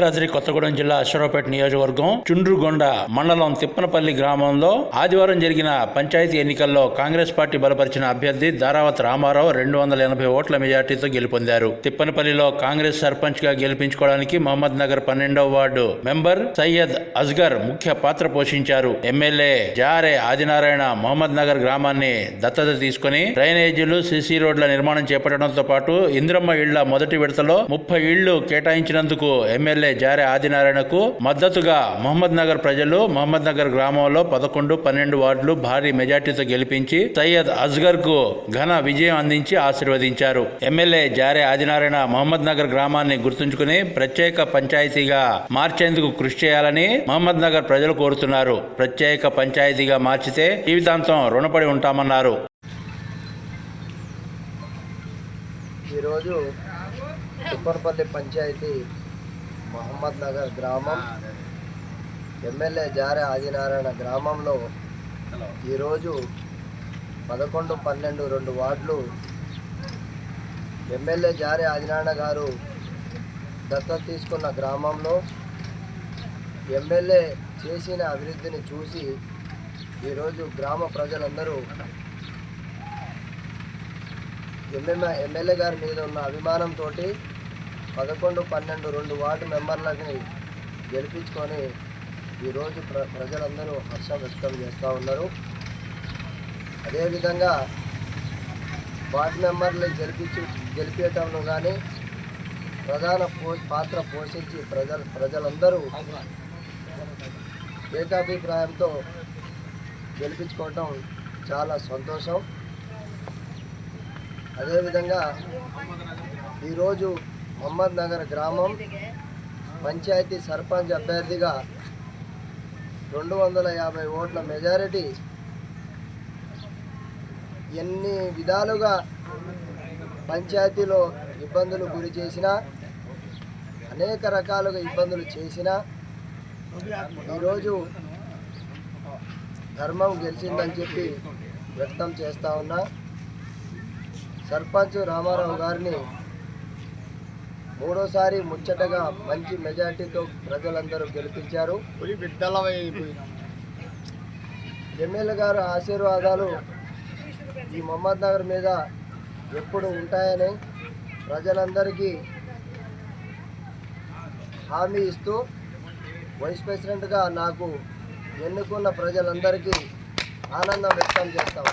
భద్రాద్రి కొత్తగూడెం జిల్లా అశ్వరావుపేట నియోజకవర్గం చుండ్రుగొండ మండలం తిప్పనపల్లి గ్రామంలో ఆదివారం జరిగిన పంచాయతీ ఎన్నికల్లో కాంగ్రెస్ పార్టీ బలపరిచిన అభ్యర్థి దారావత్ రామారావు రెండు వందల ఎనభై ఓట్ల మెజార్టీతో గెలుపొందారు. తిప్పనపల్లిలో కాంగ్రెస్ సర్పంచ్గా గెలిపించుకోవడానికి మహమ్మద్ నగర్ పన్నెండవ వార్డు మెంబర్ సయ్యద్ అస్గర్ ముఖ్య పాత్ర పోషించారు. ఎమ్మెల్యే జారే ఆదినారాయణ మహమ్మద్ నగర్ గ్రామాన్ని దత్తత తీసుకుని డ్రైనేజీలు సిసి రోడ్ల నిర్మాణం చేపట్టడంతో పాటు ఇంద్రమ్మ ఇళ్ళ మొదటి విడతలో ముప్పై ఇళ్ళు కేటాయించినందుకు ఎమ్మెల్యే జారే ఆదినారాయణకు మద్దతుగా మహమ్మద్ నగర్ ప్రజలు మహమ్మద్ నగర్ గ్రామంలో పదకొండు పన్నెండు వార్డులు భారీ మెజార్టీతో గెలిపించి సయ్యద్ అజ్గర్కు ఘన విజయం అందించి ఆశీర్వదించారు. ఎమ్మెల్యే జారే ఆదినారాయణ మహమ్మద్ నగర్ గ్రామాన్ని గుర్తుంచుకుని ప్రత్యేక పంచాయతీగా మార్చేందుకు కృషి చేయాలని మహమ్మద్ నగర్ ప్రజలు కోరుతున్నారు. ప్రత్యేక పంచాయతీగా మార్చితే జీవితాంతం రుణపడి ఉంటామన్నారు. ఈరోజు తుప్పర్పల్లి పంచాయతీ మహమ్మద్ నగర్ గ్రామం. ఎమ్మెల్యే జారే ఆదినారాయణ గ్రామంలో ఈరోజు పదకొండు పన్నెండు రెండు వార్డులు ఎమ్మెల్యే జారే ఆదినారాయణ గారు దత్తత తీసుకున్న గ్రామంలో ఎమ్మెల్యే చేసిన అభివృద్ధిని చూసి ఈరోజు గ్రామ ప్రజలందరూ ఎమ్మెల్యే ఎమ్మెల్యే గారి మీద ఉన్న అభిమానంతో పదకొండు పన్నెండు రెండు వార్డు మెంబర్లని గెలిపించుకొని ఈరోజు ప్ర ప్రజలందరూ హర్షం వ్యక్తం చేస్తూ ఉన్నారు. అదేవిధంగా వార్డు మెంబర్లు గెలిపించి గెలిపేయటంలో కానీ ప్రధాన పో పాత్ర పోషించి ప్రజలు ప్రజలందరూ ఏకాభిప్రాయంతో గెలిపించుకోవటం చాలా సంతోషం. అదేవిధంగా ఈరోజు మహమ్మద్ నగర్ గ్రామం పంచాయతీ సర్పంచ్ అభ్యర్థిగా రెండు వందల యాభై ఓట్ల మెజారిటీ ఎన్ని విధాలుగా పంచాయతీలో ఇబ్బందులు గురి చేసినా అనేక రకాలుగా ఇబ్బందులు చేసినా ఈరోజు ధర్మం గెలిచిందని చెప్పి వ్యక్తం చేస్తా ఉన్నా. సర్పంచ్ రామారావు గారిని మూడోసారి ముచ్చటగా మంచి మెజార్టీతో ప్రజలందరూ గెలిపించారు. ఎమ్మెల్యే గారు ఆశీర్వాదాలు ఈ మహమ్మద్ నగర్ మీద ఎప్పుడు ఉంటాయని ప్రజలందరికీ హామీ ఇస్తూ వైస్ ప్రెసిడెంట్గా నాకు ఎన్నుకున్న ప్రజలందరికీ ఆనందం వ్యక్తం చేస్తాము